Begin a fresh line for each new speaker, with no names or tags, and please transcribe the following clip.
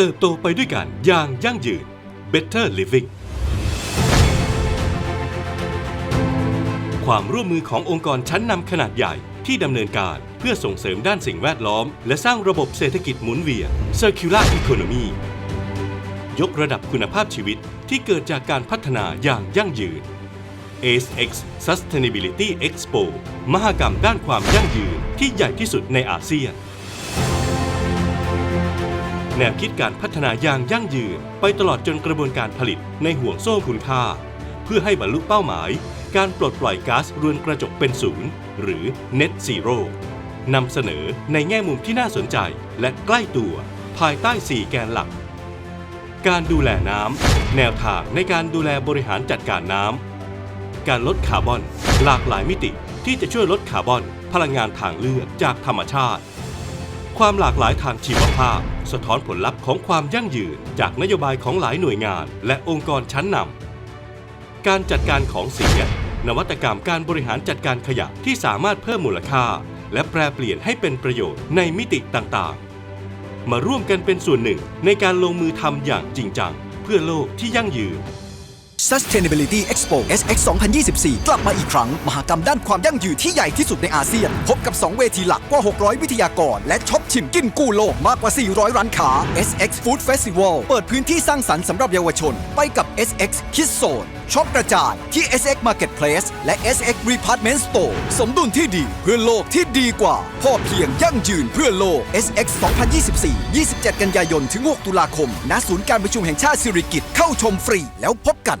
เติบโตไปด้วยกันอย่างยั่งยืน Better Living ความร่วมมือขององค์กรชั้นนำขนาดใหญ่ที่ดำเนินการเพื่อส่งเสริมด้านสิ่งแวดล้อม และสร้างระบบเศรษฐกิจหมุนเวียน Circular Economy ยกระดับคุณภาพชีวิตที่เกิดจากการพัฒนาอย่างยั่งยืน ASX Sustainability Expo มหกรรมด้านความยั่งยืนที่ใหญ่ที่สุดในอาเซียน แนวคิดการพัฒนาอย่างยั่งยืน ไปตลอดจนกระบวนการผลิตในห่วงโซ่คุณค่า เพื่อให้บรรลุเป้าหมาย การปลดปล่อยก๊าซเรือนกระจกเป็นศูนย์หรือ Net Zero นำเสนอในแง่มุมที่น่าสนใจและใกล้ตัว ภายใต้ 4 แกนหลัก การดูแลน้ำแนวทางในการดูแลบริหารจัดการน้ำการลดคาร์บอน หลากหลายมิติที่จะช่วยลดคาร์บอน พลังงานทางเลือกจากธรรมชาติ ความหลากหลายทางชีวภาพ สะท้อนผลลัพธ์ของความยั่งยืน จากนโยบายของหลายหน่วยงาน และองค์กรชั้นนำการจัดการของเสีย นวัตกรรมการบริหารจัดการขยะที่สามารถเพิ่มมูลค่า และแปลเปลี่ยนให้เป็นประโยชน์ในมิติต่างๆ มาร่วมกันเป็นส่วนหนึ่งในการลงมือทำอย่างจริงจัง เพื่อโลกที่ยั่งยืน
Sustainability Expo SX 2024 กลับมาอีกครั้ง มหากรรมด้านความยั่งยืนที่ใหญ่ที่สุดในอาเซียน พบกับ 2 เวทีหลักกว่า 600 วิทยากร และช็อปชิมกินกู้โลกมากกว่า 400 ร้านค้า SX Food Festival เปิดพื้นที่สร้างสรรค์สำหรับเยาวชน ไปกับ SX Kids Zone ช็อปกระจายที่ SX Marketplace และ SX Department Store สมดุลที่ดีเพื่อโลกที่ดีกว่าพ่อเพียงยั่งยืนเพื่อโลก SX 2024 27 กันยายน ถึง 6 ตุลาคม ณ ศูนย์การประชุมแห่งชาติสิริกิติ์เข้าชมฟรีแล้วพบกัน